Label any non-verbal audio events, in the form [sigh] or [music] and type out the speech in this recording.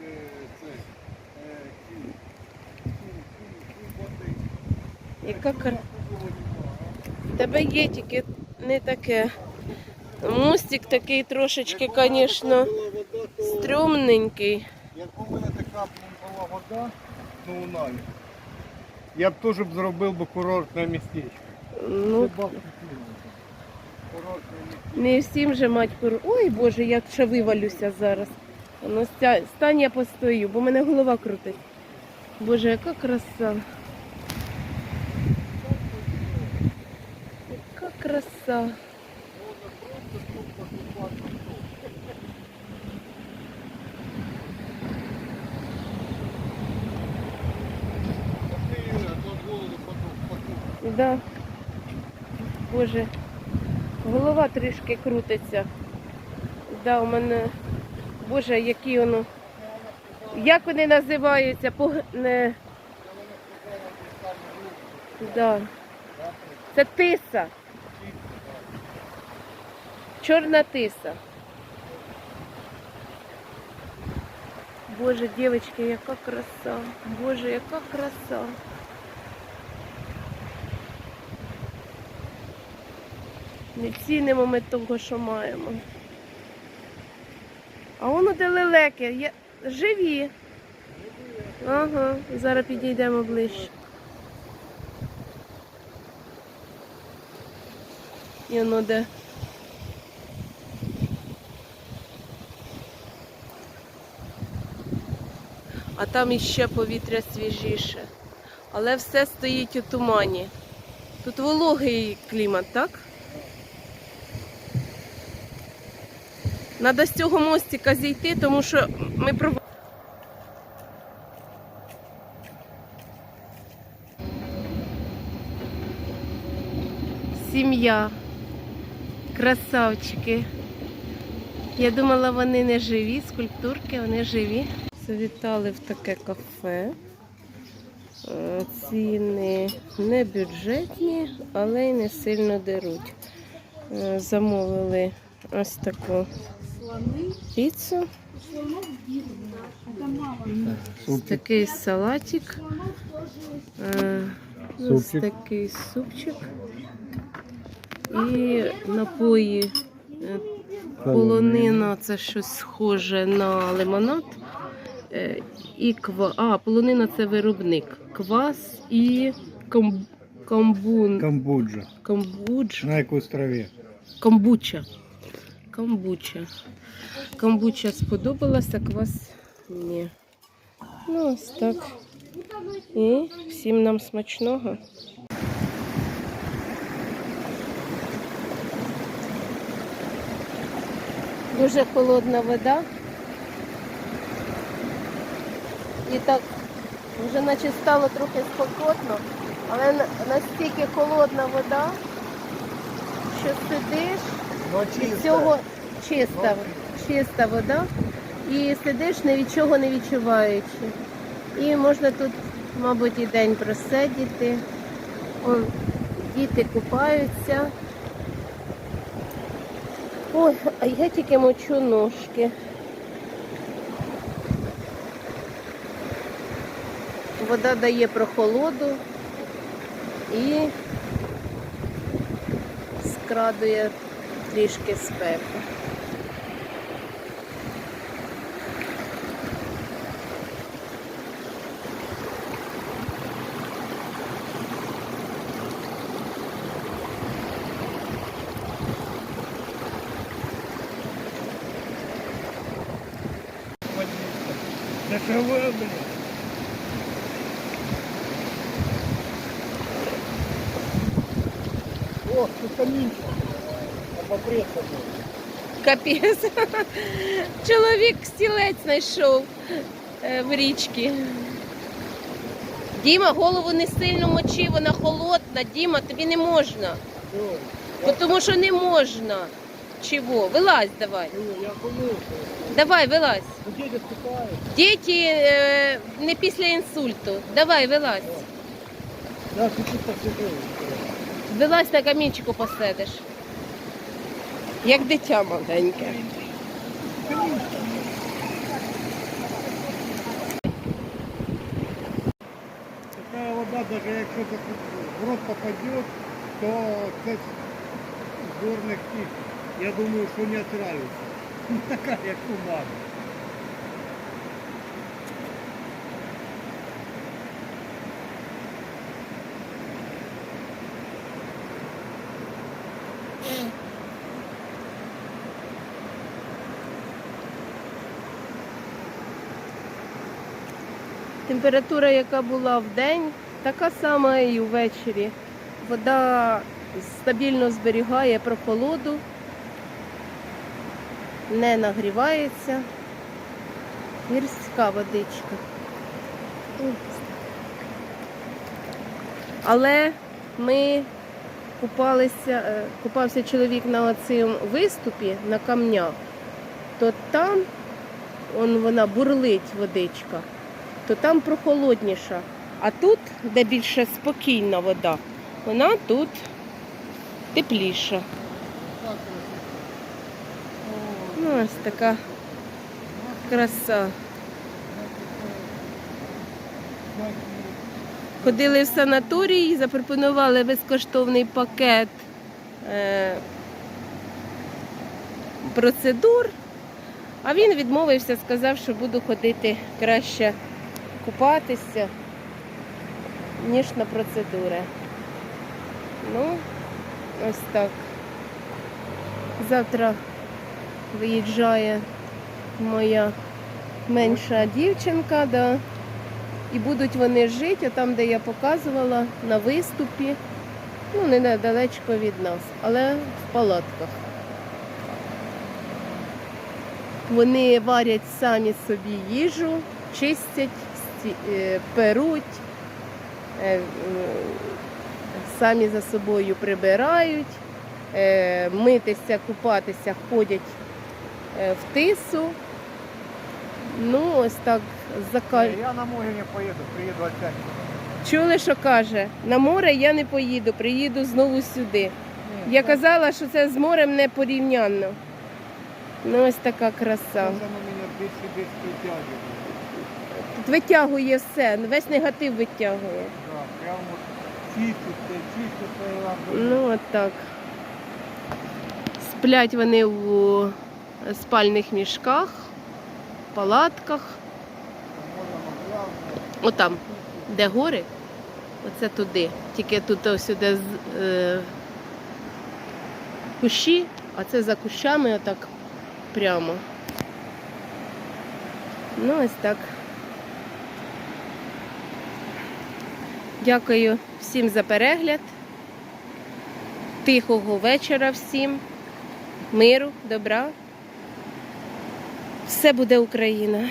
е, це, е. Яка кар... Тебе є тільки не таке. Мостик такий трошечки, звісно, то- стрьомненький. Якби в мене така була вода, у Наві, я б теж зробив би курортне містечко. Ну, не всім же мать кур. Ой Боже, як ще вивалюся зараз. Ну, стань я постою, бо мене голова крутить. Боже, яка краса. Яка краса. Да. Боже, голова трішки крутиться. Да, у мене. Боже, які воно. Як вони називаються? Пог... Не... Да. Це тиса. Чорна тиса. Боже, дівчатки, яка краса. Боже, яка краса. Не цінимо ми того, що маємо. А воно де лелеки, є... живі. Ага, зараз підійдемо ближче. І воно де. А там іще повітря свіжіше. Але все стоїть у тумані. Тут вологий клімат, так? Надо з цього мостика зійти, тому що ми про. Сім'я. Красавчики. Я думала, вони не живі, скульптурки, вони живі. Завітали в таке кафе. Е, Ціни не бюджетні, але й не сильно деруть. Е, Замовили ось таку піцу. Ось такий салатик. Е, Ось такий супчик. І напої. Е, Полонина це щось схоже на лимонад. Е, І ква... А, полонина це виробник. Квас і ком... комбун. Камбоджа. Комбудж. На якій острові? Комбуча. Комбуча. Комбуча сподобалася, квас ні. Ну, ось так. І всім нам смачного. Дуже холодна вода. І так вже наче стало трохи спокотно, але настільки холодна вода, що сидиш. Ну, Від цього чиста, чиста вода. І сидиш ні від чого не відчуваючи. І можна тут, мабуть, і день просидіти. Он, діти купаються. Ой, а я тільки мочу ножки. Вода дає прохолоду і скрадує трішки спеку. Дешеве, блін. О, тут. Капець. Чоловік стілець знайшов е, в річці. Діма, голову не сильно мочи, вона холодна. Діма, тобі не можна. Тому що не можна. Чого? Вилазь давай. Я. Давай, вилазь. Ну, дядя. Діти е, не після інсульту. Давай, вилазь. Вилазь на камінчику посидиш як дитя маленьке. Така вода, навіть якщо в рот попаде, то це зборник, я думаю, що не отравиться. [laughs] Така, як у мами. Температура, яка була в день, така сама і ввечері. Вода стабільно зберігає прохолоду, не нагрівається. Гірська водичка. Але ми купалися, е, купався чоловік на цьому виступі на камнях, то там он, вона бурлить водичка то там прохолодніша. А тут, де більше спокійна вода, вона тут тепліша. Ну, ось така краса. Ходили в санаторій, запропонували безкоштовний пакет е, процедур, а він відмовився, сказав, що буду ходити краще купатися, ніж на процедури. Ну, ось так. Завтра виїжджає моя менша дівчинка, да. і будуть вони жити там, де я показувала, на виступі, ну, не недалечко від нас, але в палатках. Вони варять самі собі їжу, чистять, перуть, е, самі за собою прибирають, е, митися, купатися ходять е, в тису. Ну, ось так зака... Я на море не поїду, приїду опять. Чули, що каже, на море я не поїду, приїду знову сюди. Я казала, що це з морем не порівнянно. Ну, ось така краса. Зараз воно мене більше більше витягує все, весь негатив витягує. Да, прямо чиститься, чиститься. Ну, от так. Сплять вони в спальних мішках, палатках. Отам, де гори, оце туди. Тільки тут ось сюди з- е, кущі, а це за кущами отак прямо. Ну, ось так. Дякую всім за перегляд. Тихого вечора всім. Миру, добра. Все буде Україна.